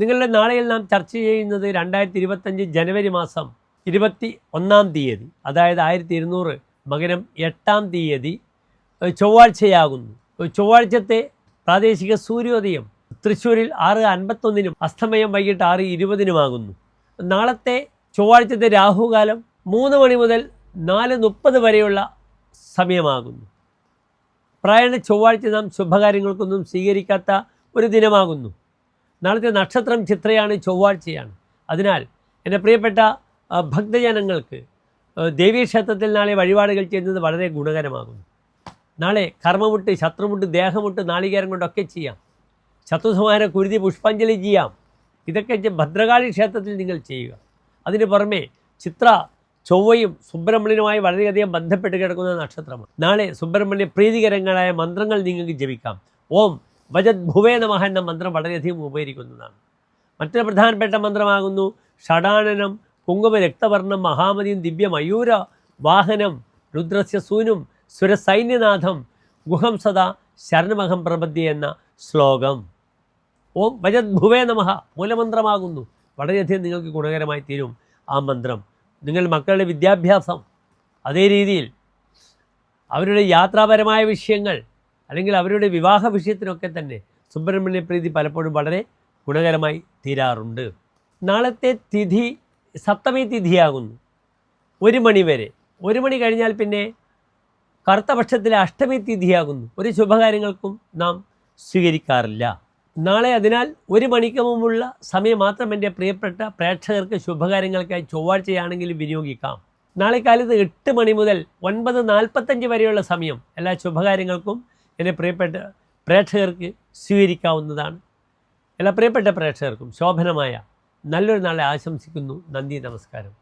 നിങ്ങളുടെ നാളെയിൽ നാം ചർച്ച ചെയ്യുന്നത് രണ്ടായിരത്തി ഇരുപത്തഞ്ച് ജനുവരി മാസം ഇരുപത്തി ഒന്നാം തീയതി അതായത് ആയിരത്തി ഇരുന്നൂറ് മകരം എട്ടാം തീയതി ചൊവ്വാഴ്ചയാകുന്നു. ചൊവ്വാഴ്ചത്തെ പ്രാദേശിക സൂര്യോദയം തൃശ്ശൂരിൽ ആറ് അൻപത്തൊന്നിനും അസ്തമയം വൈകിട്ട് ആറ് ഇരുപതിനുമാകുന്നു നാളത്തെ ചൊവ്വാഴ്ചത്തെ രാഹുകാലം മൂന്ന് മണി മുതൽ നാല് മുപ്പത് വരെയുള്ള സമയമാകുന്നു. പ്രായണ ചൊവ്വാഴ്ച നാം ശുഭകാര്യങ്ങൾക്കൊന്നും സ്വീകരിക്കാത്ത ഒരു ദിനമാകുന്നു. നാളത്തെ നക്ഷത്രം ചിത്രയാണ് ചൊവ്വാഴ്ചയാണ്. അതിനാൽ എന്റെ പ്രിയപ്പെട്ട ഭക്തജനങ്ങൾക്ക് ദേവീക്ഷേത്രത്തിൽ നാളെ വഴിപാടുകൾ ചെയ്യുന്നത് വളരെ ഗുണകരമാകുന്നു. നാളെ കർമ്മമുട്ട് ശത്രുമുട്ട് ദേഹമുട്ട് നാളികേരം കൊണ്ടൊക്കെ ചെയ്യാം. ശത്രുസമാന കുരുതി പുഷ്പാഞ്ജലി ചെയ്യാം. ഇതൊക്കെ ഭദ്രകാളി ക്ഷേത്രത്തിൽ നിങ്ങൾ ചെയ്യുക. അതിന് പുറമെ ചിത്ര ചൊവ്വയും സുബ്രഹ്മണ്യനുമായി വളരെയധികം ബന്ധപ്പെട്ട് കിടക്കുന്ന നക്ഷത്രമാണ്. നാളെ സുബ്രഹ്മണ്യ പ്രീതികരങ്ങളായ മന്ത്രങ്ങൾ നിങ്ങൾക്ക് ജപിക്കാം. ഓം വജത് ഭുവേ നമഃ എന്ന മന്ത്രം വളരെയധികം ഉപകരിക്കുന്നതാണ്. മറ്റൊരു പ്രധാനപ്പെട്ട മന്ത്രമാകുന്നു ഷടാനനം കുങ്കുമ രക്തവർണം മഹാമതിയും ദിവ്യ മയൂര വാഹനം രുദ്രസ്യ സൂനും സുരസൈന്യനാഥം ഗുഹം സദാ ശരണമഹം പ്രപദ്യ എന്ന ശ്ലോകം. ഓം വജത് ഭുവേ നമഃ മൂലമന്ത്രമാകുന്നു. വളരെയധികം നിങ്ങൾക്ക് ഗുണകരമായി തീരും ആ മന്ത്രം. നിങ്ങൾ മക്കളുടെ വിദ്യാഭ്യാസം അതേ രീതിയിൽ അവരുടെ യാത്രാപരമായ വിഷയങ്ങൾ അല്ലെങ്കിൽ അവരുടെ വിവാഹ വിഷയത്തിനൊക്കെ തന്നെ സുബ്രഹ്മണ്യ പ്രീതി പലപ്പോഴും വളരെ ഗുണകരമായി തീരാറുണ്ട്. നാളത്തെ തിഥി സപ്തമി തിഥിയാകുന്നു. ഒരു മണി വരെ. ഒരു മണി കഴിഞ്ഞാൽ പിന്നെ കറുത്ത പക്ഷത്തിലെ അഷ്ടമി തിഥിയാകുന്നു. ഒരു ശുഭകാര്യങ്ങൾക്കും നാം സ്വീകരിക്കാറില്ല. നാളെ അതിനാൽ ഒരു മണിക്ക് മുമ്പുള്ള സമയം മാത്രം എന്റെ പ്രിയപ്പെട്ട പ്രേക്ഷകർക്ക് ശുഭകാര്യങ്ങൾക്കായി ചൊവ്വാഴ്ചയാണെങ്കിലും വിനിയോഗിക്കാം. നാളെ കാലത്ത് എട്ട് മണി മുതൽ ഒൻപത് നാൽപ്പത്തഞ്ച് വരെയുള്ള സമയം എല്ലാ ശുഭകാര്യങ്ങൾക്കും എന്റെ പ്രിയപ്പെട്ട പ്രേക്ഷകർക്ക് സ്വീകരിക്കാവുന്നതാണ്. എല്ലാ പ്രിയപ്പെട്ട പ്രേക്ഷകർക്കും ശോഭനമായ നല്ലൊരു നാളെ ആശംസിക്കുന്നു. നന്ദി നമസ്കാരം.